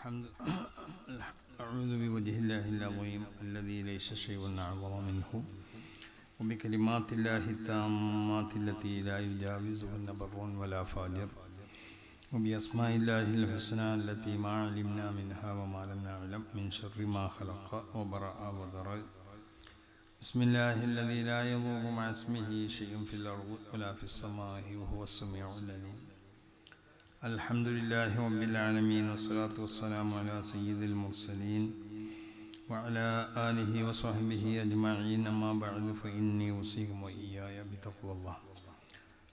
الحمد أعوذ بوجه الله العظيم الذي ليس شيء أعظم منه. وبكلمات الله التامات التي لا يجاوزهن بر ولا فاجر. وبأسماء الله الحسنى التي ما علمنا منها وما لم نعلم من شر ما خلق وبرأ وضرر بسم الله الذي لا يضر مع اسمه شيء في الأرض ولا في السماء وهو السميع العليم. الحمد لله رب العالمين والصلاة والسلام على سيد المرسلين وعلى آله وصحبه أجمعين. أما بعد فإني أوصيكم وإياي بتقوى الله.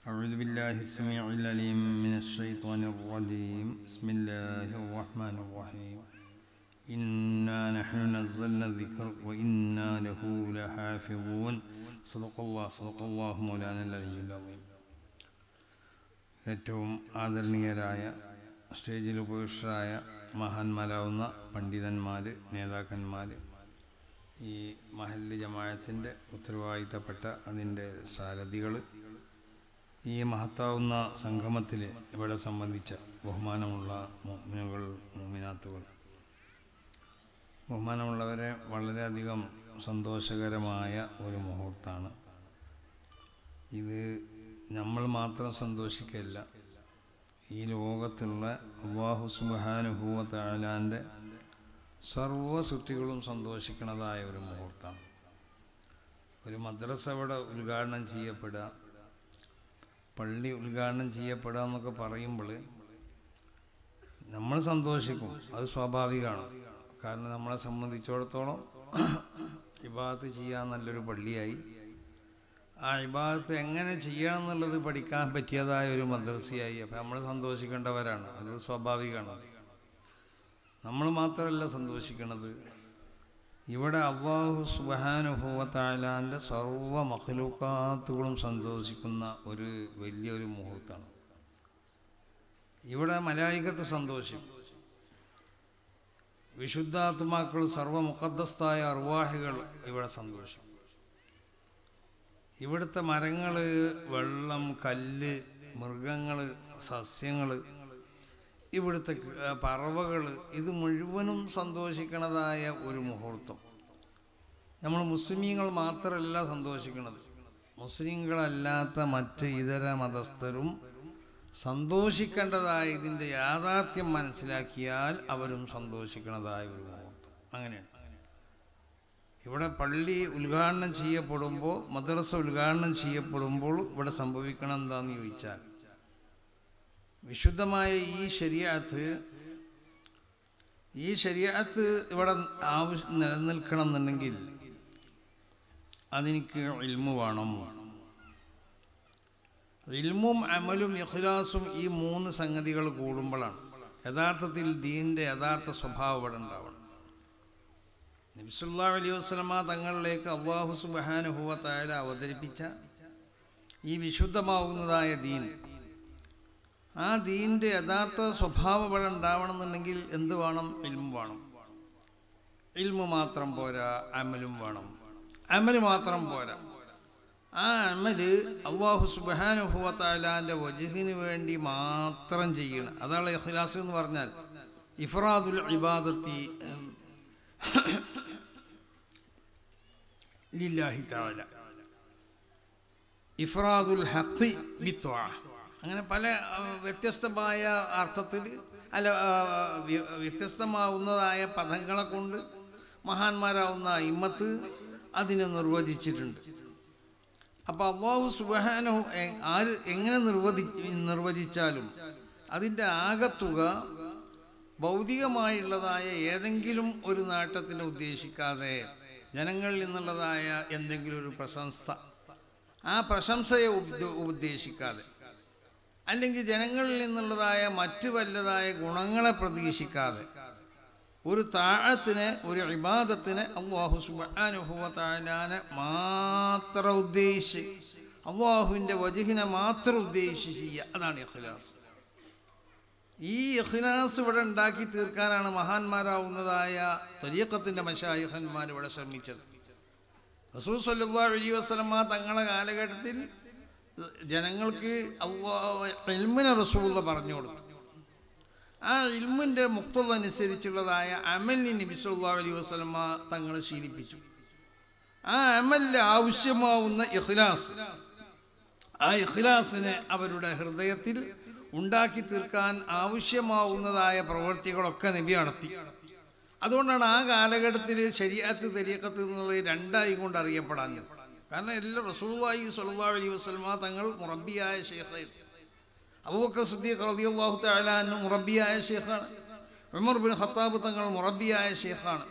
أعوذ بالله السميع العليم من الشيطان الرجيم. بسم الله الرحمن الرحيم. إنا نحن نزلنا الذكر وإنا له لحافظون. صدق الله صدق الله مولانا العلي العظيم. ഏറ്റവും ആദരണീയരായ സ്റ്റേജിൽ ഉപവിഷ്ടരായ മഹാന്മാരാവുന്ന പണ്ഡിതന്മാർ നേതാക്കന്മാർ ഈ മഹല്ല് ജമായത്തിന്റെ ഉത്തരവാദിത്തപ്പെട്ട അതിന്റെ സാരഥികൾ ഈ മഹത്താവുന്ന സംഗമത്തിൽ ഇവിടെ സംബന്ധിച്ച ബഹുമാനമുള്ള മോമിനുകൾ മോമിനാത്തുകൾ. ബഹുമാനമുള്ളവരെ വളരെയധികം സന്തോഷകരമായ ഒരു മുഹൂർത്താണ് ഇത് നമ്മൾ മാത്രം സന്തോഷിക്കല്ല. ഈ ലോകത്തുള്ള അള്ളാഹു സുബാനുഭൂവ താലാന്റെ സർവ സൃഷ്ടികളും സന്തോഷിക്കുന്നതായ ഒരു മുഹൂർത്തമാണ് ഒരു മദ്രസ ഇവിടെ ഉദ്ഘാടനം ചെയ്യപ്പെടുക. പള്ളി ഉദ്ഘാടനം ചെയ്യപ്പെടുക എന്നൊക്കെ പറയുമ്പോൾ നമ്മൾ സന്തോഷിക്കും. അത് സ്വാഭാവികമാണ്. കാരണം നമ്മളെ സംബന്ധിച്ചിടത്തോളം വിവാഹത്ത് ചെയ്യാൻ നല്ലൊരു പള്ളിയായി. ആ ഇബാദത്ത് എങ്ങനെ ചെയ്യണം എന്നുള്ളത് പഠിക്കാൻ പറ്റിയതായ ഒരു മദ്രസയായി. അപ്പം നമ്മൾ സന്തോഷിക്കേണ്ടവരാണ്. അത് സ്വാഭാവികമാണ്. നമ്മൾ മാത്രമല്ല സന്തോഷിക്കുന്നത് ഇവിടെ അള്ളാഹു സുബാനുഭവത്താലാന്റെ സർവ മഹലൂക്കാത്തുകളും സന്തോഷിക്കുന്ന ഒരു വലിയൊരു മുഹൂർത്തമാണ്. ഇവിടെ മലായികത്ത് സന്തോഷം. വിശുദ്ധാത്മാക്കൾ സർവ മുഖദ്ദസ്ഥായ അർവാഹികൾ ഇവിടെ സന്തോഷിക്കും ഇവിടുത്തെ മരങ്ങൾ വെള്ളം കല്ല് മൃഗങ്ങൾ സസ്യങ്ങൾ ഇവിടുത്തെ പറവകൾ ഇത് മുഴുവനും സന്തോഷിക്കണതായ ഒരു മുഹൂർത്തം. നമ്മൾ മുസ്ലിമീങ്ങൾ മാത്രമല്ല സന്തോഷിക്കുന്നത് മുസ്ലിങ്ങളല്ലാത്ത മറ്റ് ഇതര മതസ്ഥരും സന്തോഷിക്കേണ്ടതായ ഇതിന്റെ യാഥാർത്ഥ്യം മനസ്സിലാക്കിയാൽ അവരും സന്തോഷിക്കുന്നതായ ഒരു മുഹൂർത്തം. അങ്ങനെയാണ്. ഇവിടെ പള്ളി ഉദ്ഘാടനം ചെയ്യപ്പെടുമ്പോൾ മദ്രസ ഉദ്ഘാടനം ചെയ്യപ്പെടുമ്പോൾ ഇവിടെ സംഭവിക്കണം എന്താന്ന് ചോദിച്ചാൽ വിശുദ്ധമായ ഈ ശരിയാത്ത് ഈ ശരിയാത്ത് ഇവിടെ ആവശ്യം നിലനിൽക്കണം എന്നുണ്ടെങ്കിൽ അതെനിക്ക് ഇൽമു വേണം. ഇൽമും അമലും ഇഖ്ലാസും ഈ മൂന്ന് സംഗതികൾ കൂടുമ്പോഴാണ്. യഥാർത്ഥത്തിൽ ദീന്റെ യഥാർത്ഥ സ്വഭാവം ഇവിടെ ഉണ്ടാവണം. നബിസുല്ലാ അലൈഹി വസ്ലമ തങ്ങളിലേക്ക് അള്ളാഹു സുബാനുഭവത്തായ അവതരിപ്പിച്ച ഈ വിശുദ്ധമാവുന്നതായ ദീൻ. ആ ദീന്റെ യഥാർത്ഥ സ്വഭാവം ഇവിടെ ഉണ്ടാവണമെന്നുണ്ടെങ്കിൽ എന്ത് വേണം? ഇൽമു വേണം. ഇൽമു മാത്രം പോരാ അമലും വേണം. അമൽ മാത്രം പോരാ. ആ അമൽ അള്ളാഹു സുബാനുഭവത്താലാന്റെ വജുഹിന് വേണ്ടി മാത്രം ചെയ്യണം. അതാണ് ഇഖ്ലാസ് എന്ന് പറഞ്ഞാൽ. ഇഫ്രാദുൽ ഇബാദത്തി ലില്ലാഹി താല ഇഫ്രാദുൽ ഹഖി ബിത്വാ അങ്ങനെ പല വ്യത്യസ്തമായ അർത്ഥത്തിൽ അല്ല വ്യത്യസ്തമാവുന്നതായ പദങ്ങളെ കൊണ്ട് മഹാന്മാരാവുന്ന ഇമ്മത്ത് അതിനെ നിർവചിച്ചിട്ടുണ്ട്. അപ്പോൾ അള്ളാഹു സുബഹാനോ ആര് എങ്ങനെ നിർവചി നിർവചിച്ചാലും അതിന്റെ ആകത്തുക ഭൗതികമായുള്ളതായ ഏതെങ്കിലും ഒരു നേട്ടത്തിനെ ഉദ്ദേശിക്കാതെ ജനങ്ങളിൽ നിന്നുള്ളതായ എന്തെങ്കിലും ഒരു പ്രശംസ. ആ പ്രശംസയെ ഉദ്ദേശിക്കാതെ അല്ലെങ്കിൽ ജനങ്ങളിൽ നിന്നുള്ളതായ മറ്റു വല്ലതായ ഗുണങ്ങളെ പ്രതീക്ഷിക്കാതെ. ഒരു താഴത്തിന് ഒരു ഇബാദത്തിനെ അള്ളാഹു താഴാനെ മാത്രം ഉദ്ദേശിച്ച് അള്ളാഹുവിന്റെ വജുഹിനെ മാത്രം ഉദ്ദേശിച്ച് ചെയ്യുക. അതാണ് ഇഖ്ലാസ്. ഈ ഇഖ്ലാസ് ഇവിടെ ഉണ്ടാക്കി തീർക്കാനാണ് മഹാന്മാരാവുന്നതായ തൊലിയക്കത്തിന്റെ മഷായുഹന്മാർ ഇവിടെ ശ്രമിച്ചത്. റസൂൽ സല്ലാ അലി വസ്ലമ തങ്ങളുടെ കാലഘട്ടത്തിൽ ജനങ്ങൾക്ക് എൽമിനെ റസൂള്ള പറഞ്ഞു കൊടുത്തു. ആ ഇൽമിന്റെ മുക്തത അനുസരിച്ചുള്ളതായ അമലിന് നബി സല്ലല്ലാഹു അലൈഹി വസ്ലമ തങ്ങളെ ശീലിപ്പിച്ചു. ആ അമലിന് ആവശ്യമാവുന്ന ഇഖ്ലാസ് ആ ഇഖ്ലാസിനെ അവരുടെ ഹൃദയത്തിൽ ഉണ്ടാക്കി തീർക്കാൻ ആവശ്യമാവുന്നതായ പ്രവൃത്തികളൊക്കെ നബി നടത്തി. അതുകൊണ്ടാണ് ആ കാലഘട്ടത്തിൽ ശരിയാത്ത് തെരീക്കത്ത് എന്നുള്ളത് രണ്ടായി കൊണ്ട് അറിയപ്പെടാഞ്ഞത്. കാരണം എല്ലാ റസൂലായി സല്ലല്ലാഹു അലൈഹി വസ്ലമ തങ്ങൾ മുറബിയായ ഷെയ്ഖായിരുന്നു അബൂബക്കർ സുദ്ദീഖ് തആല അൻഹു മുറബിയായ ഷെയ്ഖാണ് ഉമർ ബിൻ ഖത്താബ് തങ്ങൾ മുറബിയായ ഷെയ്ഖാണ്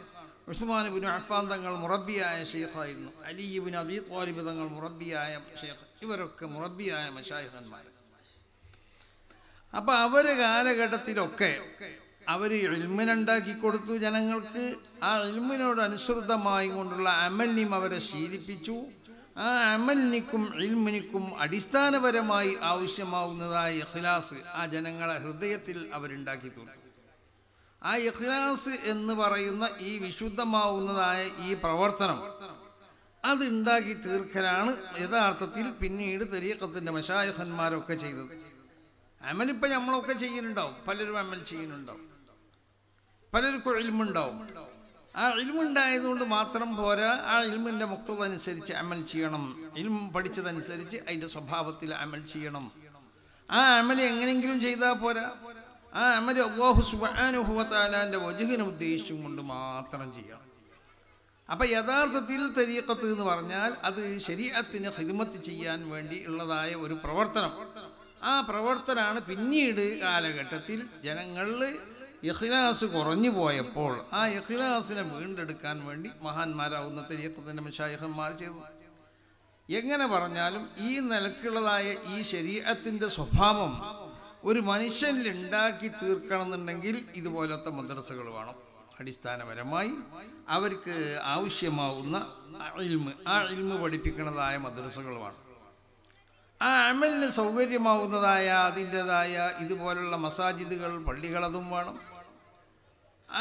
ഉസ്മാൻ ബിൻ അഫ്ഫാൻ തങ്ങൾ മുറബിയായ ഷെയ്ഖായിരുന്നു അലി ബിൻ അബി ത്വാലിബ് തങ്ങൾ മുറബിയായ ഷെയ്ഖ് ഇവരൊക്കെ മുറബിയായ മഷായിഖന്മാർ അപ്പോൾ അവരെ കാലഘട്ടത്തിലൊക്കെ അവർ എൽമിനുണ്ടാക്കി കൊടുത്തു ജനങ്ങൾക്ക്. ആ ഇൽമിനോട് അനുസൃതമായി കൊണ്ടുള്ള അമലിനും അവരെ ശീലിപ്പിച്ചു. ആ അമലിനിക്കും ഇൽമിനിക്കും അടിസ്ഥാനപരമായി ആവശ്യമാവുന്നതായ ഇഖ്ലാസ് ആ ജനങ്ങളെ ഹൃദയത്തിൽ അവരുണ്ടാക്കി തീർത്തു. ആ ഇഖ്ലാസ് എന്ന് പറയുന്ന ഈ വിശുദ്ധമാവുന്നതായ ഈ പ്രവർത്തനം അത് ഉണ്ടാക്കി തീർക്കലാണ് യഥാർത്ഥത്തിൽ പിന്നീട് തെരീക്കത്തിന്റെ മഷായഖന്മാരൊക്കെ ചെയ്തത്. അമലിപ്പോൾ നമ്മളൊക്കെ ചെയ്യുന്നുണ്ടാവും. പലരും അമൽ ചെയ്യുന്നുണ്ടാവും. പലർക്കും ഇൽമുണ്ടാവും. ആ ഇൽമുണ്ടായതുകൊണ്ട് മാത്രം പോരാ ആ ഇൽമിന്റെ മുക്തത അനുസരിച്ച് അമൽ ചെയ്യണം. ഇൽം പഠിച്ചതനുസരിച്ച് അതിന്റെ സ്വഭാവത്തിൽ അമൽ ചെയ്യണം. ആ അമൽ എങ്ങനെയെങ്കിലും ചെയ്താൽ പോരാ. ആ അമൽ അള്ളാഹു സുബാനുഭവത്താലാന്റെ വജുഹിനെ ഉദ്ദേശിച്ചും കൊണ്ട് മാത്രം ചെയ്യണം. അപ്പം യഥാർത്ഥത്തിൽ തരീക്കത്ത് എന്ന് പറഞ്ഞാൽ അത് ശരീരത്തിന് ഹിദ്മത്ത് ചെയ്യാൻ വേണ്ടി ഉള്ളതായ ഒരു പ്രവർത്തനം. ആ പ്രവർത്തനമാണ് പിന്നീട് കാലഘട്ടത്തിൽ ജനങ്ങളിൽ ഇഖ്ലാസ് കുറഞ്ഞു പോയപ്പോൾ ആ ഇഖ്ലാസിനെ വീണ്ടെടുക്കാൻ വേണ്ടി മഹാന്മാരാവുന്ന തെരീക്കത്തിന്റെ മഷായഹന്മാർ ചെയ്തു. എങ്ങനെ പറഞ്ഞാലും ഈ നിലക്കുള്ളതായ ഈ ശരീരത്തിന്റെ സ്വഭാവം ഒരു മനുഷ്യനിൽ ഉണ്ടാക്കി തീർക്കണമെന്നുണ്ടെങ്കിൽ ഇതുപോലത്തെ മദ്രസകൾ വേണം. അടിസ്ഥാനപരമായി അവർക്ക് ആവശ്യമാവുന്ന ഇൽമ് ആ ഇൽമ് പഠിപ്പിക്കുന്നതായ മദ്രസകൾ വേണം. ആ അമലിന് സൗകര്യമാവുന്നതായ അതിന്റെതായ ഇതുപോലുള്ള മസാജിദുകൾ പള്ളികൾ അതും വേണം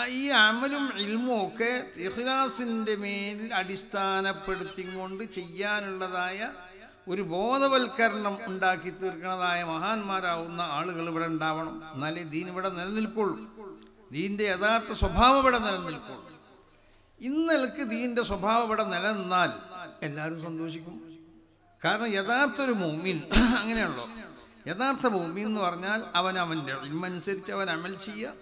ഈ അമലും ഇൽമും ഒക്കെ ഇഖ്ലാസിന്റെ മേൽ അടിസ്ഥാനപ്പെടുത്തിക്കൊണ്ട് ചെയ്യാനുള്ളതായ ഒരു ബോധവൽക്കരണം ഉണ്ടാക്കി തീർക്കുന്നതായ മഹാന്മാരാവുന്ന ആളുകൾ ഇവിടെ ഉണ്ടാവണം. എന്നാലേ ദീൻ ഇവിടെ നിലനിൽക്കുള്ളൂ. ദീന്റെ യഥാർത്ഥ സ്വഭാവം ഇവിടെ നിലനിൽക്കുള്ളൂ. ഇന്നലക്ക് ദീന്റെ സ്വഭാവം ഇവിടെ നിലനിന്നാൽ എല്ലാവരും സന്തോഷിക്കും. കാരണം യഥാർത്ഥ ഒരു മൂമിൻ അങ്ങനെയാണല്ലോ. യഥാർത്ഥ ഭൂമി എന്ന് പറഞ്ഞാൽ അവൻ അവന്റെ ഇമ്മനുസരിച്ച് അവൻ അമൽ ചെയ്യുക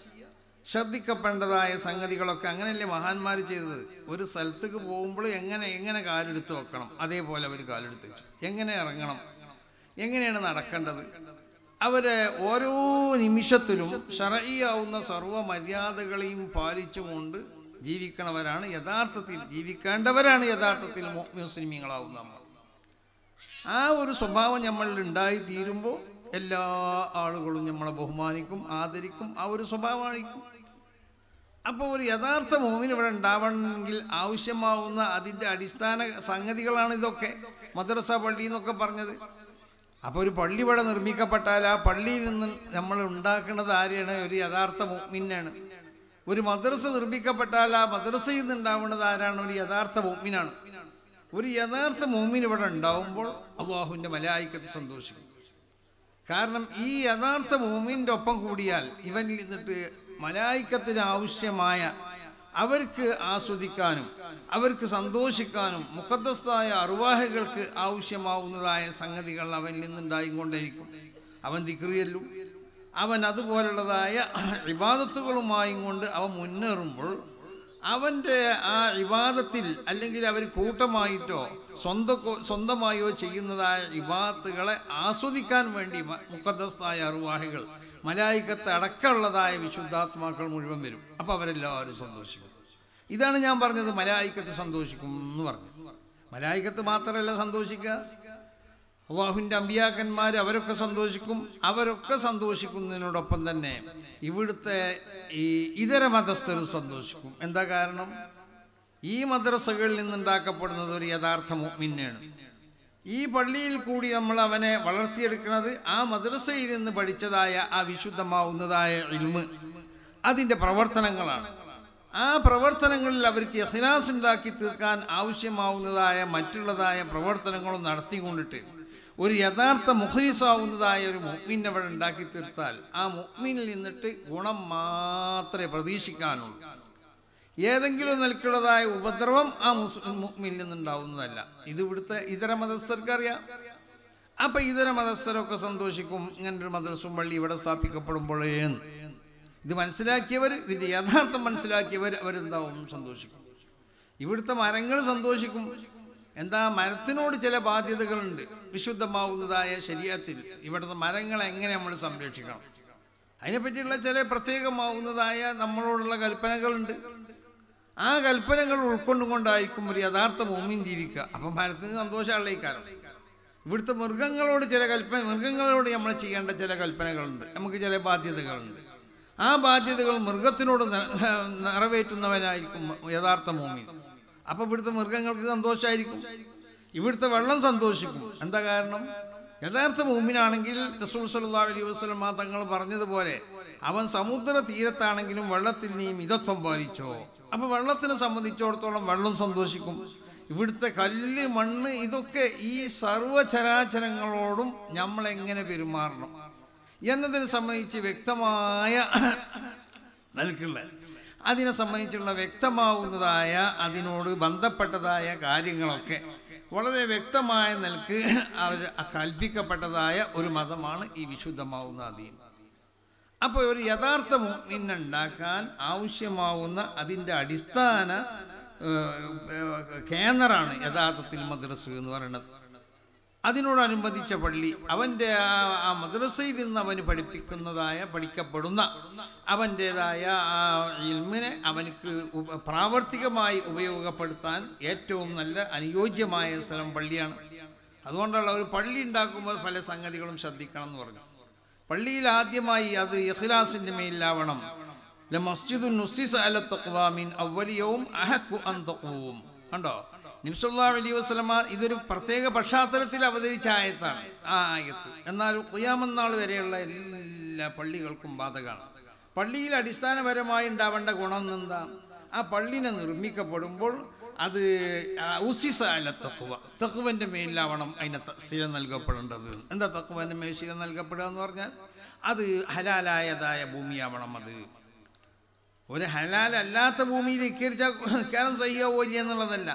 ശ്രദ്ധിക്കപ്പെടേണ്ടതായ സംഗതികളൊക്കെ അങ്ങനെയല്ലേ മഹാന്മാർ ചെയ്തത്? ഒരു സ്ഥലത്തേക്ക് പോകുമ്പോൾ എങ്ങനെ എങ്ങനെ കാലെടുത്ത് വെക്കണം? അതേപോലെ അവർ കാലെടുത്ത് വെച്ചു. എങ്ങനെ ഇറങ്ങണം? എങ്ങനെയാണ് നടക്കേണ്ടത്? അവരെ ഓരോ നിമിഷത്തിലും ഷറയിയാവുന്ന സർവ മര്യാദകളെയും പാലിച്ചുകൊണ്ട് ജീവിക്കണവരാണ്. യഥാർത്ഥത്തിൽ ജീവിക്കേണ്ടവരാണ് യഥാർത്ഥത്തിൽ മുസ്ലിമീങ്ങളാവുന്ന നമ്മൾ. ആ ഒരു സ്വഭാവം നമ്മളിൽ ഉണ്ടായി തീരുമ്പോൾ എല്ലാ ആളുകളും നമ്മളെ ബഹുമാനിക്കും ആദരിക്കും. ആ ഒരു സ്വഭാവമായിരിക്കും. അപ്പോൾ ഒരു യഥാർത്ഥ മോമിന് ഇവിടെ ഉണ്ടാവണമെങ്കിൽ ആവശ്യമാവുന്ന അതിന്റെ അടിസ്ഥാന സംഗതികളാണ് ഇതൊക്കെ. മദ്രസ പള്ളി എന്നൊക്കെ പറഞ്ഞത്. അപ്പോൾ ഒരു പള്ളി ഇവിടെ നിർമ്മിക്കപ്പെട്ടാൽ ആ പള്ളിയിൽ നിന്ന് നമ്മൾ ഉണ്ടാക്കുന്നത് ആരെയാണ്? ഒരു യഥാർത്ഥ മോമിനാണ്. ഒരു മദ്രസ നിർമ്മിക്കപ്പെട്ടാൽ ആ മദ്രസയിൽ നിന്ന് ഉണ്ടാവുന്നത് ആരാണ്? ഒരു യഥാർത്ഥ മോമിനാണ്. ഒരു യഥാർത്ഥ മോമിൻ ഇവിടെ ഉണ്ടാവുമ്പോൾ അള്ളാഹുവിന്റെ മലായിക്കത്ത് സന്തോഷിക്കും. കാരണം ഈ യഥാർത്ഥ മോമിന്റെ ഒപ്പം കൂടിയാൽ ഇവനിൽ നിന്നിട്ട് മലായിക്കത്തിന് ആവശ്യമായ അവർക്ക് ആസ്വദിക്കാനും അവർക്ക് സന്തോഷിക്കാനും മുഖദ്ദസ്ഥായ അറുവാഹകൾക്ക് ആവശ്യമാവുന്നതായ സംഗതികൾ അവനിൽ നിന്നുണ്ടായിക്കൊണ്ടേയിരിക്കും. അവൻ തിക്രിയല്ലു അവൻ അതുപോലുള്ളതായ വിവാദത്തുകളുമായും കൊണ്ട് അവൻ മുന്നേറുമ്പോൾ അവന്റെ ആ വിവാദത്തിൽ അല്ലെങ്കിൽ അവർ കൂട്ടമായിട്ടോ സ്വന്തം സ്വന്തമായോ ചെയ്യുന്നതായ വിവാദത്തുകളെ ആസ്വദിക്കാൻ വേണ്ടി മുഖദസ്തായ അറുവാഹികൾ മലായിക്കത്ത് അടക്കമുള്ളതായ വിശുദ്ധാത്മാക്കൾ മുഴുവൻ വരും. അപ്പോൾ അവരെല്ലാവരും സന്തോഷിക്കും. ഇതാണ് ഞാൻ പറഞ്ഞത് മലായിക്കത്ത് സന്തോഷിക്കും എന്ന് പറഞ്ഞു. മലായിക്കത്ത് മാത്രമല്ല സന്തോഷിക്കുക. അള്ളാഹുവിന്റെ അമ്പിയാക്കന്മാർ അവരൊക്കെ സന്തോഷിക്കും അവരൊക്കെ സന്തോഷിക്കുന്നതിനോടൊപ്പം തന്നെ ഇവിടുത്തെ ഈ ഇതര മതസ്ഥരും സന്തോഷിക്കും. എന്താ കാരണം? ഈ മദ്രസകളിൽ നിന്നുണ്ടാക്കപ്പെടുന്നത് ഒരു യഥാർത്ഥ മുഅ്മിനാണ്. ഈ പള്ളിയിൽ കൂടി നമ്മൾ അവനെ വളർത്തിയെടുക്കുന്നത് ആ മദ്രസയിൽ നിന്ന് പഠിച്ചതായ ആ വിശുദ്ധമാവുന്നതായ ഇൽമ് അതിന്റെ പ്രവർത്തനങ്ങളാണ്. ആ പ്രവർത്തനങ്ങളിൽ അവർക്ക് എഹ്ലാസ് ഉണ്ടാക്കി തീർക്കാൻ ആവശ്യമാവുന്നതായ മറ്റുള്ളതായ പ്രവർത്തനങ്ങളും നടത്തിക്കൊണ്ടിട്ട് ഒരു യഥാർത്ഥ മുഖീസാവുന്നതായ ഒരു മുഹ്മിനെ അവിടെ ഉണ്ടാക്കി തീർത്താൽ ആ മുഹ്മിനിൽ നിന്നിട്ട് ഗുണം മാത്രമേ പ്രതീക്ഷിക്കാനുള്ളൂ. ഏതെങ്കിലും നിലക്കുള്ളതായ ഉപദ്രവം ആ മുസ്ലിം മുഹ്മിനിൽ നിന്നുണ്ടാവുന്നതല്ല. ഇത് ഇവിടുത്തെ ഇതര മതസ്ഥർക്കറിയാം അപ്പൊ ഇതര മതസ്ഥരൊക്കെ സന്തോഷിക്കും ഇങ്ങനൊരു മദ്രസും പള്ളി ഇവിടെ സ്ഥാപിക്കപ്പെടുമ്പോഴേ ഇത് മനസ്സിലാക്കിയവർ ഇതിന്റെ യഥാർത്ഥം മനസ്സിലാക്കിയവർ അവരെന്താവും? സന്തോഷിക്കും. ഇവിടുത്തെ മരങ്ങൾ സന്തോഷിക്കും. എന്താ മരത്തിനോട് ചില ബാധ്യതകളുണ്ട്. വിശുദ്ധമാവുന്നതായ ശരീരത്തിൽ ഇവിടുത്തെ മരങ്ങളെ എങ്ങനെ നമ്മൾ സംരക്ഷിക്കണം? അതിനെപ്പറ്റിയുള്ള ചില പ്രത്യേകമാവുന്നതായ നമ്മളോടുള്ള കൽപ്പനകളുണ്ട്. ആ കൽപ്പനകൾ ഉൾക്കൊണ്ടുകൊണ്ടായിരിക്കും ഒരു യഥാർത്ഥ ഭൂമിയും ജീവിക്കുക. അപ്പം മരത്തിന് സന്തോഷമുള്ള ഈ കാരണം ഇവിടുത്തെ മൃഗങ്ങളോട് ചില കൽപ്പന മൃഗങ്ങളോട് നമ്മൾ ചെയ്യേണ്ട ചില കൽപ്പനകളുണ്ട്. നമുക്ക് ചില ബാധ്യതകളുണ്ട്. ആ ബാധ്യതകൾ മൃഗത്തിനോട് നിറവേറ്റുന്നവനായിരിക്കും യഥാർത്ഥ മോമിൻ. അപ്പൊ ഇവിടുത്തെ മൃഗങ്ങൾക്ക് സന്തോഷമായിരിക്കും ഇവിടുത്തെ വെള്ളം സന്തോഷിക്കും. എന്താ കാരണം? യഥാർത്ഥ മൂമിനാണെങ്കിൽ റസൂൽ അലൈഹി തങ്ങൾ പറഞ്ഞതുപോലെ അവൻ സമുദ്ര തീരത്താണെങ്കിലും വെള്ളത്തിൽ നീ മിതത്വം പാലിച്ചോ. അപ്പൊ വെള്ളത്തിനെ സംബന്ധിച്ചിടത്തോളം വെള്ളം സന്തോഷിക്കും. ഇവിടുത്തെ കല്ല് മണ്ണ് ഇതൊക്കെ ഈ സർവചരാചരങ്ങളോടും നമ്മൾ എങ്ങനെ പെരുമാറണം? എന്നതിനെ സംബന്ധിച്ച് വ്യക്തമായ നൽകുള്ള അതിനെ സംബന്ധിച്ചുള്ള വ്യക്തമാവുന്നതായ അതിനോട് ബന്ധപ്പെട്ടതായ കാര്യങ്ങളൊക്കെ. വളരെ വ്യക്തമായ നിലയ്ക്ക് അവർ കൽപ്പിക്കപ്പെട്ടതായ ഒരു മതമാണ് ഈ വിശുദ്ധമാവുന്ന അധീനം. അപ്പോൾ ഒരു യഥാർത്ഥ മുന്നിനുണ്ടാക്കാൻ ആവശ്യമാവുന്ന അതിന്റെ അടിസ്ഥാന കേന്ദ്രമാണ് യഥാർത്ഥത്തിൽ മദ്രസ് എന്ന് പറയുന്നത്. അതിനോടനുബന്ധിച്ച പള്ളി. അവന്റെ ആ മദ്രസയിൽ നിന്ന് അവന് പഠിപ്പിക്കുന്നതായ പഠിക്കപ്പെടുന്ന അവന്റേതായ ആ ഇൽമിനെ അവനക്ക് പ്രാവർത്തികമായി ഉപയോഗപ്പെടുത്താൻ ഏറ്റവും നല്ല അനുയോജ്യമായ സ്ഥലം പള്ളിയാണ്. അതുകൊണ്ടുള്ള ഒരു പള്ളി ഉണ്ടാക്കുമ്പോൾ പല സംഗതികളും ശ്രദ്ധിക്കണം എന്ന് പറഞ്ഞു. പള്ളിയിൽ ആദ്യമായി അത് ഇഖ്ലാസിന്റെ മേലിലാവണം. മസ്ജിദു നുസിസ് അല തഖ്വാമിൻ അവലിയവും അഹക്കു തഖൂം കണ്ടോ? നിംസുല്ലാ അലൈഹി വസ്ലമ ഇതൊരു പ്രത്യേക പശ്ചാത്തലത്തിൽ അവതരിച്ച ആയത്താണ്. ആ ആയത്ത്. എന്നാൽ കുയാമന്നാൾ വരെയുള്ള എല്ലാ പള്ളികൾക്കും ബാധകമാണ് പള്ളിയിൽ അടിസ്ഥാനപരമായി ഉണ്ടാവേണ്ട ഗുണം എന്താ? ആ പള്ളിനെ നിർമ്മിക്കപ്പെടുമ്പോൾ അത് ആ ഉസിസ അല തക്കുവ തക്കുവന്റെ മേലിലാവണം അതിന് സ്ഥിരം നൽകപ്പെടേണ്ടത്. എന്താ തക്കുവന്റെ മേൽ ശില നൽകപ്പെടുക എന്ന് പറഞ്ഞാൽ? അത് ഹലാലായതായ ഭൂമിയാവണം അത്. ഒരു ഹലാലല്ലാത്ത ഭൂമിയിൽ ഇക്കരിച്ചാൽ കാരണം സയ്യാവോ ഇല്ല എന്നുള്ളതല്ല.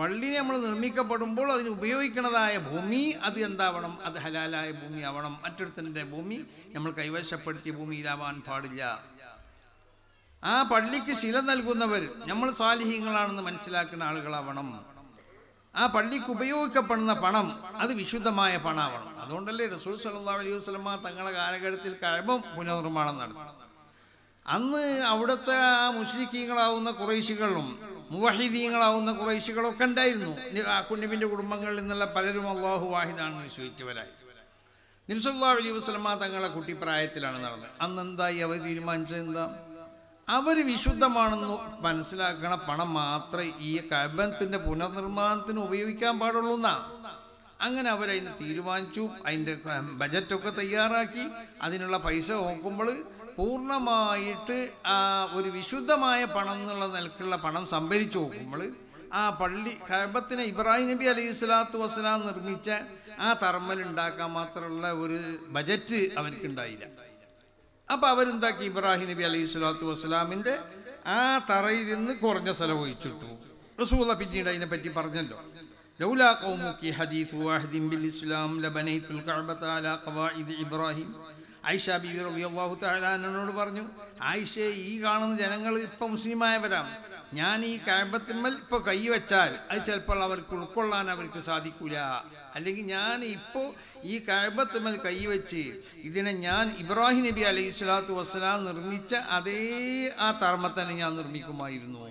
പള്ളി നമ്മൾ നിർമ്മിക്കപ്പെടുമ്പോൾ അതിന് ഉപയോഗിക്കുന്നതായ ഭൂമി അത് എന്താവണം? അത് ഹലാലായ ഭൂമി ആവണം മറ്റൊരുത്തന്റെ ഭൂമി നമ്മൾ കൈവശപ്പെടുത്തിയ ഭൂമിയിലാവാൻ പാടില്ല. ആ പള്ളിക്ക് ശില നൽകുന്നവർ നമ്മൾ സ്വാലിഹ്യങ്ങളാണെന്ന് മനസ്സിലാക്കുന്ന ആളുകളാവണം. ആ പള്ളിക്ക് ഉപയോഗിക്കപ്പെടുന്ന പണം അത് വിശുദ്ധമായ പണമാവണം അതുകൊണ്ടല്ലേ റസൂൽ സല്ലാ അലൈഹി വസല്ലമ തങ്ങളുടെ കാലഘട്ടത്തിൽ കഴിവും പുനർനിർമ്മാണം നടത്തി. അന്ന് അവിടുത്തെ ആ മുസ്ലിക്കീങ്ങളാവുന്ന കുറേശികളും മുവഹിദീങ്ങളാവുന്ന കുറേശികളൊക്കെ ഉണ്ടായിരുന്നു. ആ കുഞ്ഞുവിന്റെ കുടുംബങ്ങളിൽ നിന്നുള്ള പലരും അള്ളാഹു വാഹിദാണെന്ന് വിശ്വസിച്ചവരായി. നിംസല്ലാ അലൈഹി വസ്ലമ തങ്ങളെ കുട്ടിപ്രായത്തിലാണ് നടന്നത്. അന്ന് എന്തായി? അവർ തീരുമാനിച്ചത് എന്താ? അവർ വിശുദ്ധമാണെന്ന് മനസ്സിലാക്കണ പണം മാത്രമേ ഈ കബനത്തിന്റെ പുനർനിർമ്മാണത്തിന് ഉപയോഗിക്കാൻ പാടുള്ളൂ എന്നാ. അങ്ങനെ അവരതിന് തീരുമാനിച്ചു. അതിന്റെ ബജറ്റൊക്കെ തയ്യാറാക്കി. അതിനുള്ള പൈസ നോക്കുമ്പോൾ പൂർണമായിട്ട് ആ ഒരു വിശുദ്ധമായ പണം എന്നുള്ള നിലക്കുള്ള പണം സംഭരിച്ചു നോക്കുമ്പോൾ ആ പള്ളി കഴബത്തിനെ ഇബ്രാഹിം നബി അലൈഹി സ്വലാത്തു വസ്സലാം നിർമ്മിച്ച ആ തറമ്മൽ ഉണ്ടാക്കാൻ മാത്രമുള്ള ഒരു ബജറ്റ് അവർക്കുണ്ടായില്ല അപ്പം അവരെന്താക്കി? ഇബ്രാഹിം നബി അലൈഹി സ്വലാത്തു വസ്സലാമിന്റെ ആ തറയിൽ നിന്ന് കുറഞ്ഞ സ്ഥലം ഒഴിച്ചിട്ടു. റസൂല പിന്നീട് അതിനെപ്പറ്റി പറഞ്ഞല്ലോ. ലൗലാ ഹദീസ് വാഹിദിൻ ബിൽ ഇസ്ലാം ലബനൈത്തുൽ കഅബത അലാ ഖവാഇദ് ഇബ്രാഹിം ആയിഷ എന്നോട് പറഞ്ഞു ആയിഷയെ ഈ കാണുന്ന ജനങ്ങൾ ഇപ്പം മുസ്ലിമായവരാണ് ഞാൻ ഈ കഴമ്പത്തിന്മേൽ ഇപ്പൊ കൈ വെച്ചാൽ അത് ചിലപ്പോൾ അവർക്ക് ഉൾക്കൊള്ളാൻ അവർക്ക് സാധിക്കൂല. അല്ലെങ്കിൽ ഞാൻ ഇപ്പോൾ ഈ കഴമ്പത്തിന്മേൽ കൈ വെച്ച് ഇതിനെ ഞാൻ ഇബ്രാഹിം നബി അലൈഹി സ്വലാത്തു വസ്സലാം നിർമ്മിച്ച അതേ ആ തർമ്മ തന്നെ ഞാൻ നിർമ്മിക്കുമായിരുന്നു.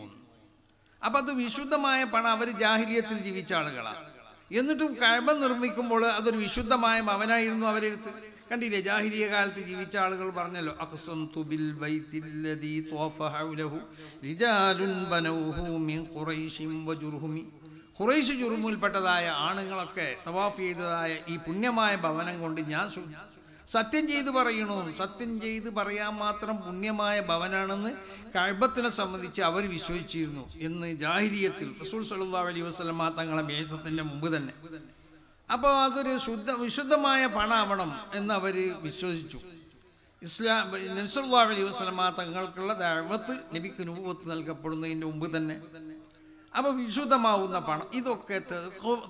അപ്പൊ അത് വിശുദ്ധമായ പണം അവർ ജാഹിലിയത്തിൽ ജീവിച്ച ആളുകളാണ് എന്നിട്ടും കഴമ്പം നിർമ്മിക്കുമ്പോൾ അതൊരു വിശുദ്ധമായ മവനായിരുന്നു അവരെടുത്ത്. കണ്ടില്ലേ? ജാഹിലിയ കാലത്ത് ജീവിച്ച ആളുകൾ പറഞ്ഞല്ലോ അക്സം തുബിൽ ബനൗഹു മിൻ ഖുറൈശ് ജുർമുൽപ്പെട്ടതായ ആണുങ്ങളൊക്കെ തവാഫ് ചെയ്തതായ ഈ പുണ്യമായ ഭവനം കൊണ്ട് ഞാൻ സത്യം ചെയ്ത് പറയണു. സത്യം ചെയ്ത് പറയാൻ മാത്രം പുണ്യമായ ഭവനാണെന്ന് കഴബത്തിനെ സംബന്ധിച്ച് അവർ വിശ്വസിച്ചിരുന്നു എന്ന് ജാഹിരിയത്തിൽ റസൂൽ സല്ലല്ലാഹു അലൈഹി വസല്ലമ തങ്ങളെ മേധത്തിന്റെ മുമ്പ് തന്നെ. അപ്പോൾ അതൊരു ശുദ്ധ വിശുദ്ധമായ പണമാവണം എന്ന് അവർ വിശ്വസിച്ചു. ഇസ്ലാം നബ്സല്ലാ അലൈഹി തങ്ങൾക്കുള്ള ദഴവത്ത് നബിക്ക് നുപത്ത് നൽകപ്പെടുന്നതിന്റെ മുമ്പ് തന്നെ. അപ്പോൾ വിശുദ്ധമാവുന്ന പണം ഇതൊക്കെ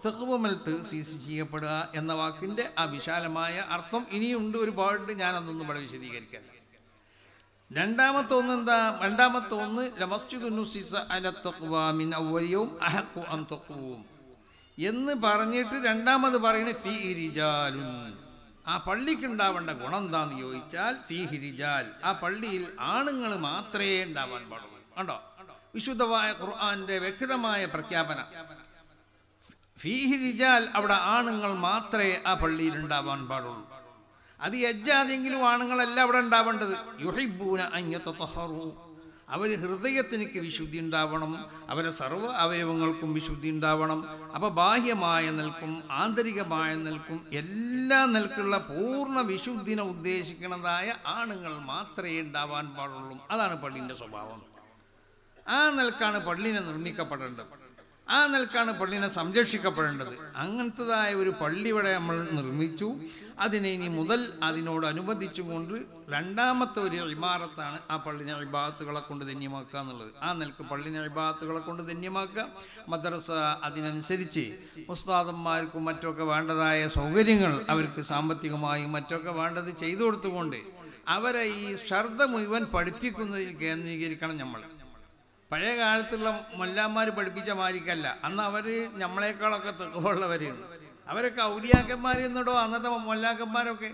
തെഹുവമൽത്ത് സീസ് ചെയ്യപ്പെടുക എന്ന വാക്കിന്റെ ആ വിശാലമായ അർത്ഥം ഇനിയുണ്ട് ഒരുപാട് ഞാനതൊന്നും ഇവിടെ വിശദീകരിക്കാൻ രണ്ടാമത്തെ ഒന്ന് എന്താ രണ്ടാമത്തെ ഒന്ന് ലമസ്ജിദ് അല തഖ്വ മിൻ അഹക്കു അം തൊക്കുവും എന്ന് പറഞ്ഞിട്ട് രണ്ടാമത് പറയണ ഫീ റിജാലുൻ ആ പള്ളിക്ക് ഉണ്ടാവേണ്ട ഗുണം എന്താന്ന് ചോദിച്ചാൽ ഫീ റിജാൽ ആ പള്ളിയിൽ ആണുങ്ങൾ മാത്രമേ ഉണ്ടാവാൻ പാടുള്ളൂ. കണ്ടോ? വിശുദ്ധമായ ഖുർആന്റെ വ്യക്തമായ പ്രഖ്യാപന. ഫീഹി റിജാൽ അവിടെ ആണുങ്ങൾ മാത്രമേ ആ പള്ളിയിൽ ഉണ്ടാവാൻ പാടുള്ളൂ. അത് യജ്ജാതെങ്കിലും ആണുങ്ങളല്ല അവിടെ ഉണ്ടാവേണ്ടത്. യുഹിബൂന അഞ്ഞത്തഹറു അവർ ഹൃദയത്തിനക്ക് വിശുദ്ധി ഉണ്ടാവണം. അവരെ സർവ അവയവങ്ങൾക്കും വിശുദ്ധി ഉണ്ടാവണം. അപ്പോൾ ബാഹ്യമായ നിൽക്കും ആന്തരികമായ നിൽക്കും എല്ലാ നിൽക്കുള്ള പൂർണ വിശുദ്ധിനെ ഉദ്ദേശിക്കുന്നതായ ആണുങ്ങൾ മാത്രമേ ഉണ്ടാവാൻ പാടുള്ളൂ. അതാണ് പള്ളിന്റെ സ്വഭാവം. ആ നിലക്കാണ് പള്ളിനെ നിർമ്മിക്കപ്പെടേണ്ടത്. ആ നിലക്കാണ് പള്ളിനെ സംരക്ഷിക്കപ്പെടേണ്ടത്. അങ്ങനത്തതായ ഒരു പള്ളി ഇവിടെ നമ്മൾ നിർമ്മിച്ചു. അതിനെ ഇനി മുതൽ അതിനോടനുബന്ധിച്ചുകൊണ്ട് രണ്ടാമത്തെ ഒരു ഇമാറത്താണ് ആ പള്ളിനെ അഴിഭാഗത്തുകളെ കൊണ്ട് ധന്യമാക്കുക എന്നുള്ളത്. ആ നിലയ്ക്ക് പള്ളിനെ അഴിഭാഗത്തുകളെ കൊണ്ട് ധന്യമാക്കുക. മദ്രസ അതിനനുസരിച്ച് ഉസ്താദന്മാർക്കും മറ്റൊക്കെ വേണ്ടതായ സൗകര്യങ്ങൾ അവർക്ക് സാമ്പത്തികമായും മറ്റൊക്കെ വേണ്ടത് ചെയ്തു കൊടുത്തുകൊണ്ട് അവരെ ഈ ശ്രദ്ധ മുഴുവൻ പഠിപ്പിക്കുന്നതിൽ കേന്ദ്രീകരിക്കണം നമ്മൾ. പഴയ കാലത്തുള്ള മൊല്ലാന്മാർ പഠിപ്പിച്ച മാരിക്കല്ല. അന്ന് അവർ നമ്മളെക്കാളൊക്കെ തെക്കുള്ളവരാണ് അവരൊക്കെ ഔലിയാക്കന്മാർ അന്നത്തെ മൊല്ലാക്കന്മാരൊക്കെ.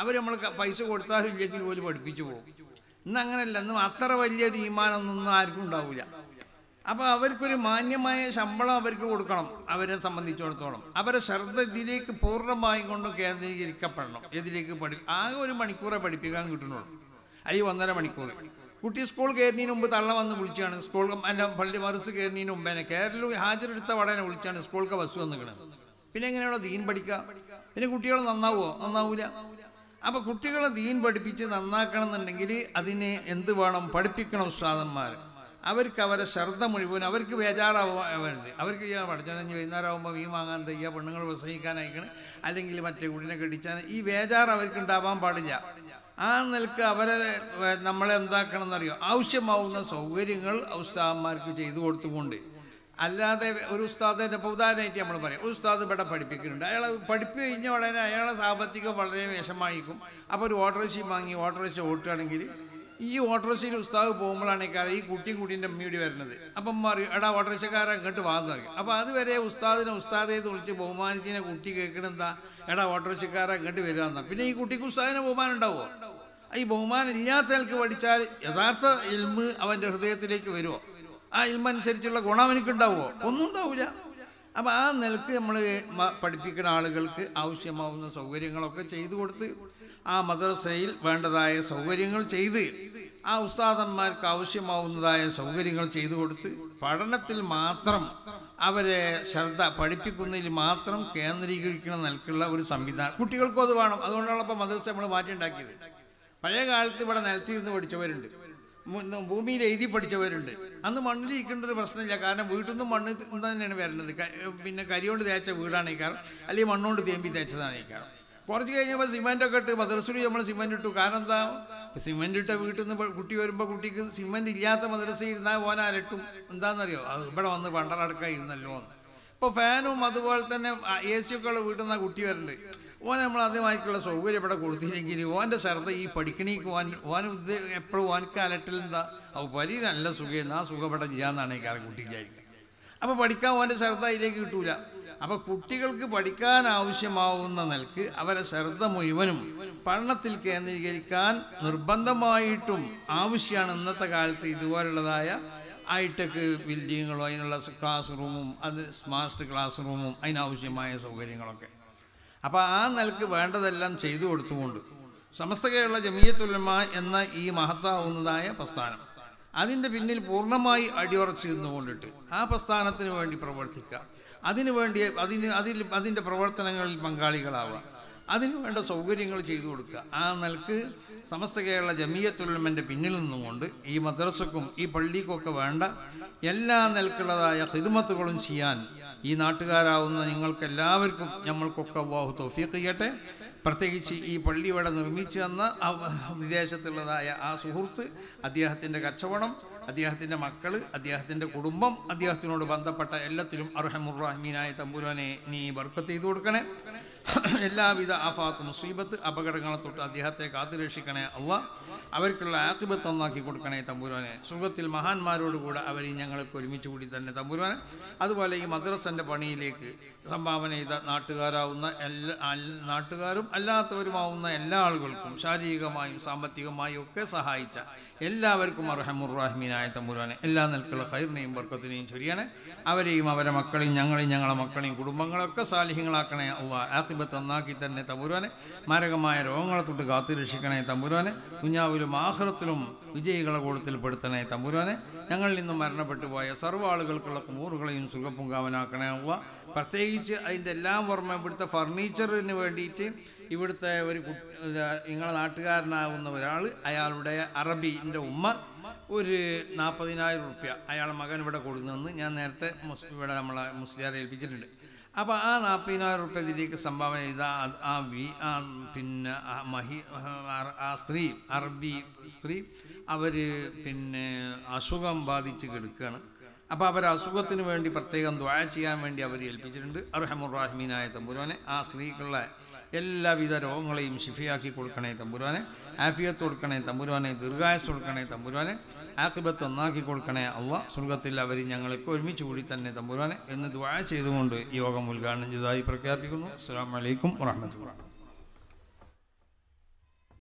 അവർ നമ്മൾ പൈസ കൊടുത്താലും ഇല്ലെങ്കിൽ പോലും പഠിപ്പിച്ചു പോകും. ഇന്ന് അങ്ങനെയല്ല ഇന്ന് അത്ര വലിയൊരു ഈമാനൊന്നും ആർക്കും ഉണ്ടാവില്ല അപ്പോൾ അവർക്കൊരു മാന്യമായ ശമ്പളം അവർക്ക് കൊടുക്കണം അവരെ സംബന്ധിച്ചിടത്തോളം. അവരെ ശ്രദ്ധ ഇതിലേക്ക് പൂർണമായും കൊണ്ട് കേന്ദ്രീകരിക്കപ്പെടണം. ഇതിലേക്ക് പഠി ആകെ ഒരു മണിക്കൂറെ പഠിപ്പിക്കാൻ കിട്ടുന്നുള്ളൂ. അല്ലെങ്കിൽ ഒന്നര മണിക്കൂർ കുട്ടി സ്കൂൾ കയറിനു മുമ്പ് തള്ള വന്ന് വിളിച്ചാണ്. സ്കൂൾ അല്ല പള്ളി വറുസ് കയറിനു മുമ്പ് എന്നെ കേരള ഹാജരെടുത്ത വടനെ വിളിച്ചാണ് സ്കൂൾക്ക് ബസ് വന്നിക്കണത് പിന്നെ എങ്ങനെയാണോ ദീൻ പഠിക്കുക പിന്നെ കുട്ടികൾ നന്നാവുമോ നന്നാവൂല. അപ്പോൾ കുട്ടികളെ ദീൻ പഠിപ്പിച്ച് നന്നാക്കണം എന്നുണ്ടെങ്കിൽ അതിന് എന്ത് വേണം? പഠിപ്പിക്കണം ഉസ്താദന്മാർ അവർക്ക് അവരെ ശ്രദ്ധ മുഴുവൻ അവർക്ക് ബേജാറാവുന്നത് അവർക്ക് ചെയ്യാൻ പഠിച്ചാൽ വൈകുന്നേരം ആകുമ്പോൾ വാങ്ങാൻ തയ്യ പെണ്ണുങ്ങൾ പ്രസംഗിക്കാൻ അയക്കണം അല്ലെങ്കിൽ മറ്റേ കുടിനെ കടിച്ചാൽ ഈ ബേജാറ് അവർക്ക് ഉണ്ടാവാൻ പാടില്ല. ആ നിലയ്ക്ക് അവരെ നമ്മളെ എന്താക്കണം എന്നറിയോ ആവശ്യമാവുന്ന സൗകര്യങ്ങൾ ഉസ്താദന്മാർക്ക് ചെയ്തു കൊടുത്തുകൊണ്ട്. അല്ലാതെ ഒരു ഉസ്താദിന്റെ ഇപ്പോൾ ഉദാഹരണമായിട്ട് നമ്മൾ പറയാം. ഒരു ഉസ്താദ് ഇവിടെ പഠിപ്പിക്കുന്നുണ്ട്. അയാൾ പഠിപ്പ് കഴിഞ്ഞ ഉടനെ അയാളെ സാമ്പത്തികം വളരെ വിഷമായിരിക്കും അപ്പോൾ ഒരു ഓട്ടോറിക്ഷ വാങ്ങി ഓട്ടോറിക്ഷ ഓട്ടുകയാണെങ്കിൽ ഈ ഓട്ടോറിക്ഷയിൽ ഉസ്താദ് പോകുമ്പോഴാണ് ഈ കുട്ടിയും കുട്ടീന്റെ അമ്മയോട് വരുന്നത്. അപ്പം പറയും എടാ ഓട്ടോറിക്ഷക്കാരൻ ഇങ്ങോട്ട് വാന്ന് പറയും. അപ്പോൾ അതുവരെ ഉസ്താദിനെ ഉസ്താദേന്ന് വിളിച്ച് ബഹുമാനിച്ചിനെ കുട്ടി കേൾക്കണെന്താ? എടാ ഓട്ടോറിക്ഷക്കാരൻ ഇങ്ങോട്ട് വരിക എന്നാ. പിന്നെ ഈ കുട്ടിക്ക് ഉസ്താദിനെ ബഹുമാനം ഉണ്ടാവുമോ? ഈ ബഹുമാനം ഇല്ലാത്തയാൾക്ക് പഠിച്ചാൽ യഥാർത്ഥ ഇൽമ് അവന്റെ ഹൃദയത്തിലേക്ക് വരുമോ ആ ഇൽമ അനുസരിച്ചുള്ള ഗുണം അവനിക്കുണ്ടാവുമോ ഒന്നും ഉണ്ടാവില്ല അപ്പോൾ ആ നിലയ്ക്ക് നമ്മൾ പഠിപ്പിക്കുന്ന ആളുകൾക്ക് ആവശ്യമാവുന്ന സൗകര്യങ്ങളൊക്കെ ചെയ്തു കൊടുത്ത് ആ മദ്രസയിൽ വേണ്ടതായ സൗകര്യങ്ങൾ ചെയ്ത് ആ ഉസ്താദന്മാർക്ക് ആവശ്യമാവുന്നതായ സൗകര്യങ്ങൾ ചെയ്തു കൊടുത്ത് പഠനത്തിൽ മാത്രം അവരെ ശ്രദ്ധ പഠിപ്പിക്കുന്നതിൽ മാത്രം കേന്ദ്രീകരിക്കുന്ന നിലക്കുള്ള ഒരു സംവിധാനം കുട്ടികൾക്കും അത് വേണം. അതുകൊണ്ടാണ് ഇപ്പോൾ മദ്രസ നമ്മൾ മാറ്റിയുണ്ടാക്കിയത് പഴയ കാലത്ത് ഇവിടെ നിലത്തിരുന്ന് പഠിച്ചവരുണ്ട്. ഭൂമിയിൽ എഴുതി പഠിച്ചവരുണ്ട്. അന്ന് മണ്ണിലിരിക്കേണ്ട ഒരു പ്രശ്നമില്ല. കാരണം വീട്ടിൽ നിന്നും മണ്ണ് തന്നെയാണ് വരുന്നത് പിന്നെ കരിയോണ്ട് തേച്ച വീടാണ് ഈ കാരണം അല്ലെങ്കിൽ മണ്ണുകൊണ്ട് തേമ്പി തേച്ചതാണ് ഈ കാരണം കുറച്ച് കഴിഞ്ഞപ്പോൾ സിമെന്റ് ഒക്കെ ഇട്ട് മദ്രസയിൽ നമ്മൾ സിമെന്റ് ഇട്ടു. കാരണം എന്താ? സിമെന്റ് ഇട്ട വീട്ടിൽ നിന്ന് കുട്ടി വരുമ്പോൾ കുട്ടിക്ക് സിമെന്റ് ഇല്ലാത്ത മദ്രസയിൽ ഇരുന്നാൽ ഓൻ അരട്ടും എന്താണെന്നറിയോ? ഇവിടെ വന്ന് പണ്ടടക്കാൻ ഇരുന്നല്ലോ എന്ന്. ഇപ്പോൾ ഫാനും അതുപോലെ തന്നെ എ സി ഒക്കെ ഉള്ള വീട്ടിൽ നിന്നാണ് കുട്ടി വരുന്നുണ്ട് ഓൻ നമ്മൾ ആദ്യമായിട്ടുള്ള സൗകര്യം ഇവിടെ കൊടുത്തില്ലെങ്കിൽ ഓന്റെ ശ്രദ്ധ ഈ പഠിക്കണീക്ക് ഓൻ ഓൻ എപ്പോഴും ഓനക്ക് അലട്ടിൽ എന്താ? അപ്പോൾ വലിയ നല്ല സുഖം ആ സുഖം ഇവിടെ ഈ കാലം കുട്ടിക്കായിരിക്കും അപ്പോൾ പഠിക്കാൻ ഓന്റെ ശ്രദ്ധ അതിലേക്ക് കിട്ടൂല. അപ്പോൾ കുട്ടികൾക്ക് പഠിക്കാൻ ആവശ്യമാവുന്ന നിലയ്ക്ക് അവരെ ശ്രദ്ധ മുഴുവനും പഠനത്തിൽ കേന്ദ്രീകരിക്കാൻ നിർബന്ധമായിട്ടും ആവശ്യമാണ് ഇന്നത്തെ കാലത്ത് ഇതുപോലുള്ളതായ ഹൈടെക് ബിൽഡിങ്ങുകളും അതിനുള്ള ക്ലാസ് റൂമും അത് സ്മാർട്ട് ക്ലാസ് റൂമും അതിനാവശ്യമായ സൗകര്യങ്ങളൊക്കെ. അപ്പോൾ ആ നിലയ്ക്ക് വേണ്ടതെല്ലാം ചെയ്തു കൊടുത്തുകൊണ്ട് സമസ്ത കേരള ജമിയത്തുലമ എന്ന ഈ മഹത്താവുന്നതായ പ്രസ്ഥാനം അതിന്റെ പിന്നിൽ പൂർണമായി അടിയുറച്ചു നിന്നുകൊണ്ടിട്ട് ആ പ്രസ്ഥാനത്തിന് വേണ്ടി പ്രവർത്തിക്കുക. അതിനു വേണ്ടി അതിന് അതിൽ അതിന്റെ പ്രവർത്തനങ്ങളിൽ പങ്കാളികളാവുക. അതിനു വേണ്ട സൗകര്യങ്ങൾ ചെയ്തു കൊടുക്കുക. ആ നിലയ്ക്ക് സമസ്ത കേരള ജമീയത്തുലമന്റെ പിന്നിൽ നിന്നുകൊണ്ട് ഈ മദ്രസക്കും ഈ പള്ളിക്കൊക്കെ വേണ്ട എല്ലാ നിലക്കുള്ളതായ ഹിദ്മത്തുകളും ചെയ്യാൻ ഈ നാട്ടുകാരാവുന്ന നിങ്ങൾക്ക് എല്ലാവർക്കും നമ്മൾക്കൊക്കെ അള്ളാഹു തൗഫീഖ് ചെയ്യട്ടെ. പ്രത്യേകിച്ച് ഈ പള്ളി ഇവിടെ നിർമ്മിച്ചു തന്ന വിദേശത്തുള്ളതായ ആ സുഹൃത്ത് അദ്ദേഹത്തിന്റെ കച്ചവടം അദ്ദേഹത്തിന്റെ മക്കൾ അദ്ദേഹത്തിന്റെ കുടുംബം അദ്ദേഹത്തിനോട് ബന്ധപ്പെട്ട എല്ലാത്തിലും അർഹമുറാഹിമീനായ തമ്പുരാനെ നീ ബർക്കത്ത് ചെയ്തു കൊടുക്കണേ. എല്ലാവിധ ആഫാത്ത് മുസീബത്ത് അപകടങ്ങളെ തൊട്ട് അദ്ദേഹത്തെ കാത്തുരക്ഷിക്കണേ അല്ല അവർക്കുള്ള ആക്കിബത്ത് ഒന്നാക്കി കൊടുക്കണേ തമ്പുരാനെ. സുഖത്തിൽ മഹാന്മാരോടുകൂടെ അവരെയും ഞങ്ങൾക്ക് ഒരുമിച്ച് കൂടി തന്നെ തമ്പുരാനെ. അതുപോലെ ഈ മദ്രസന്റെ പണിയിലേക്ക് സംഭാവന ചെയ്ത നാട്ടുകാരാവുന്ന എല്ലാ നാട്ടുകാരും അല്ലാത്തവരുമാവുന്ന എല്ലാ ആളുകൾക്കും ശാരീരികമായും സാമ്പത്തികമായും ഒക്കെ സഹായിച്ച എല്ലാവർക്കും അർഹമുറാഹിമീനായ തമ്പുരാനെ. എല്ലാ നിലക്കുള്ള ഹൈറിനെയും ബർക്കത്തിനെയും ചൊരിയണേ. അവരെയും അവരെ മക്കളെയും ഞങ്ങളെയും ഞങ്ങളെ മക്കളെയും കുടുംബങ്ങളൊക്കെ സാലിഹ്യങ്ങളാക്കണേ അള്ളാ. ആക്കിബത്ത് നന്നാക്കി തന്നെ തമ്പുരാനെ. മാരകമായ രോഗങ്ങളെ തൊട്ട് കാത്തു രക്ഷിക്കണേ തമ്പുരാനെ. കുഞ്ഞാവിലും ആഹ്റത്തിലും വിജയികളെ കൂടത്തിൽ പെടുത്തണേ ഞങ്ങളിൽ നിന്നും മരണപ്പെട്ടു പോയ സർവ ആളുകൾക്കുള്ള കുമൂറുകളെയും സുഖപുങ്കാവനാക്കണേ അവ പ്രത്യേകിച്ച് അതിന്റെ എല്ലാം പുറമെ ഇവിടുത്തെ ഫർണിച്ചറിന് വേണ്ടിയിട്ട് ഇവിടുത്തെ ഒരു നിങ്ങളെ നാട്ടുകാരനാകുന്ന ഒരാൾ അയാളുടെ അറബിന്റെ ഉമ്മ ഒരു നാൽപ്പതിനായിരം റുപ്യ അയാളെ മകൻ ഇവിടെ കൊടുക്കുന്നെന്ന് ഞാൻ നേരത്തെ ഇവിടെ നമ്മളെ മുസ്ലിയാരെ ഏൽപ്പിച്ചിട്ടുണ്ട്. അപ്പോൾ ആ നാൽപ്പതിനായിരം റുപ്യ ഇതിലേക്ക് സംഭാവന ചെയ്ത ആ- വി ആ പിന്നെ മഹി ആ- സ്ത്രീ അറബി സ്ത്രീ അവർ പിന്നെ അസുഖം ബാധിച്ച് കിടക്കുകയാണ് അപ്പോൾ അവർ അസുഖത്തിന് വേണ്ടി പ്രത്യേകം ദ്വാ ചെയ്യാൻ വേണ്ടി അവർ ഏൽപ്പിച്ചിട്ടുണ്ട്. അർഹമുറാഹിമീനായ തമ്പുരാനെ ആ സ്ത്രീക്കുള്ള എല്ലാവിധ രോഗങ്ങളെയും ഷിഫിയാക്കി കൊടുക്കണേ തമ്പുരാനെ. ആഫിയത്ത് കൊടുക്കണേ തമ്പുരാനെ. ദീർഘായസ് കൊടുക്കണേ തമ്പുരാനെ. ആക്കിബത്ത് ഒന്നാക്കി കൊടുക്കണേ അള്ളാ. സ്വർഗത്തിൽ അവർ ഞങ്ങൾക്ക് ഒരുമിച്ച് കൂടി തന്നെ തമ്പുരാനെ എന്ന് ദ്വാ ചെയ്തുകൊണ്ട് യോഗം ഉദ്ഘാടനം ചെയ്തതായി പ്രഖ്യാപിക്കുന്നു. അസ്സാം വലൈക്കും വാഹമത്തുള്ള